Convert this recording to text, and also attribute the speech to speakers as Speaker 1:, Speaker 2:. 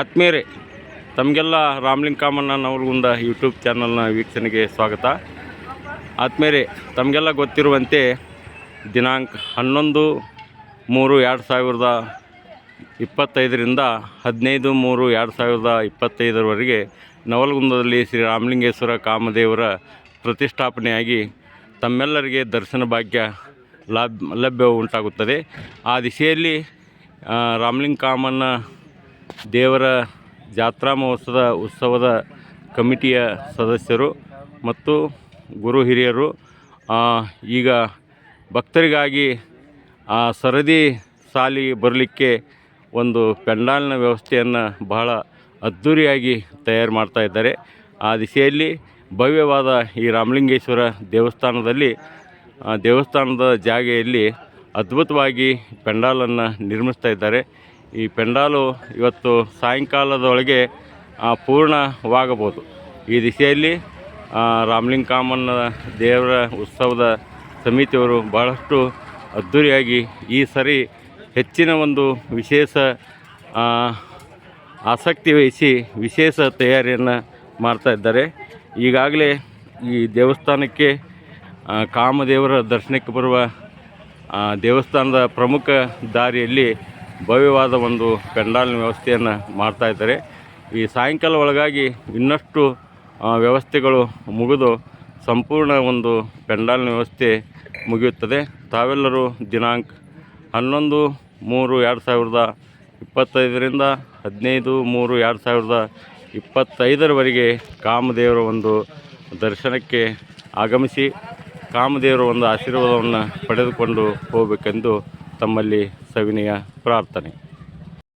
Speaker 1: ಆತ್ಮೀಯರೇ, ತಮಗೆಲ್ಲ ರಾಮ್ಲಿಂಗ್ ಕಾಮಣ್ಣ ನವಲಗುಂದ ಯೂಟ್ಯೂಬ್ ಚಾನಲ್ನ ವೀಕ್ಷಣೆಗೆ ಸ್ವಾಗತ. ಆತ್ಮೀಯರೇ, ತಮಗೆಲ್ಲ ಗೊತ್ತಿರುವಂತೆ ದಿನಾಂಕ ಹನ್ನೊಂದು ಮೂರು ಎರಡು ಸಾವಿರದ ಇಪ್ಪತ್ತೈದರಿಂದ ಹದಿನೈದು ಮೂರು ಎರಡು ಸಾವಿರದ ಇಪ್ಪತ್ತೈದರವರೆಗೆ ನವಲಗುಂದದಲ್ಲಿ ಶ್ರೀ ರಾಮಲಿಂಗೇಶ್ವರ ಕಾಮದೇವರ ಪ್ರತಿಷ್ಠಾಪನೆಯಾಗಿ ತಮ್ಮೆಲ್ಲರಿಗೆ ದರ್ಶನ ಭಾಗ್ಯ ಲಾಭ ಲಭ್ಯ ಉಂಟಾಗುತ್ತದೆ. ಆ ದಿಶೆಯಲ್ಲಿ ರಾಮಲಿಂಗ ಕಾಮಣ್ಣ ದೇವರ ಜಾತ್ರಾ ಮಹೋತ್ಸವದ ಉತ್ಸವದ ಕಮಿಟಿಯ ಸದಸ್ಯರು ಮತ್ತು ಗುರು ಹಿರಿಯರು ಈಗ ಭಕ್ತರಿಗಾಗಿ ಸರದಿ ಸಾಲಿ ಬರಲಿಕ್ಕೆ ಒಂದು ಪೆಂಡಾಲ್ನ ವ್ಯವಸ್ಥೆಯನ್ನು ಬಹಳ ಅದ್ಧೂರಿಯಾಗಿ ತಯಾರು ಮಾಡ್ತಾ ಇದ್ದಾರೆ. ಆ ದಿಸೆಯಲ್ಲಿ ಭವ್ಯವಾದ ಈ ರಾಮಲಿಂಗೇಶ್ವರ ದೇವಸ್ಥಾನದಲ್ಲಿ ದೇವಸ್ಥಾನದ ಜಾಗೆಯಲ್ಲಿ ಅದ್ಭುತವಾಗಿ ಪೆಂಡಾಲನ್ನು ನಿರ್ಮಿಸ್ತಾ ಇದ್ದಾರೆ. ಈ ಪೆಂಡಾಲು ಇವತ್ತು ಸಾಯಂಕಾಲದೊಳಗೆ ಪೂರ್ಣವಾಗಬಹುದು. ಈ ದಿಸೆಯಲ್ಲಿ ರಾಮಲಿಂಗ ಕಾಮಣ್ಣ ದೇವರ ಉತ್ಸವದ ಸಮಿತಿಯವರು ಬಹಳಷ್ಟು ಅದ್ಧೂರಿಯಾಗಿ ಈ ಸರಿ ಹೆಚ್ಚಿನ ಒಂದು ವಿಶೇಷ ಆಸಕ್ತಿ ವಹಿಸಿ ವಿಶೇಷ ತಯಾರಿಯನ್ನು ಮಾಡ್ತಾ ಇದ್ದಾರೆ. ಈಗಾಗಲೇ ಈ ದೇವಸ್ಥಾನಕ್ಕೆ ಕಾಮದೇವರ ದರ್ಶನಕ್ಕೆ ಬರುವ ದೇವಸ್ಥಾನದ ಪ್ರಮುಖ ದಾರಿಯಲ್ಲಿ ಭವ್ಯವಾದ ಒಂದು ಪೆಂಡಾಲ್ ವ್ಯವಸ್ಥೆಯನ್ನು ಮಾಡ್ತಾ ಇದ್ದಾರೆ. ಈ ಸಾಯಂಕಾಲ ಒಳಗಾಗಿ ಇನ್ನಷ್ಟು ವ್ಯವಸ್ಥೆಗಳು ಮುಗಿದು ಸಂಪೂರ್ಣ ಒಂದು ಪೆಂಡಾಲ್ ವ್ಯವಸ್ಥೆ ಮುಗಿಯುತ್ತದೆ. ತಾವೆಲ್ಲರೂ ದಿನಾಂಕ ಹನ್ನೊಂದು ಮೂರು ಎರಡು ಸಾವಿರದ ಇಪ್ಪತ್ತೈದರಿಂದ ಹದಿನೈದು ಮೂರು ಎರಡು ಸಾವಿರದ ಇಪ್ಪತ್ತೈದರವರೆಗೆ ಕಾಮದೇವರ ಒಂದು ದರ್ಶನಕ್ಕೆ ಆಗಮಿಸಿ ಕಾಮದೇವರ ಒಂದು ಆಶೀರ್ವಾದವನ್ನು ಪಡೆದುಕೊಂಡು ಹೋಗಬೇಕೆಂದು ತಮ್ಮಲ್ಲಿ ಸವಿನಯ ಪ್ರಾರ್ಥನೆ.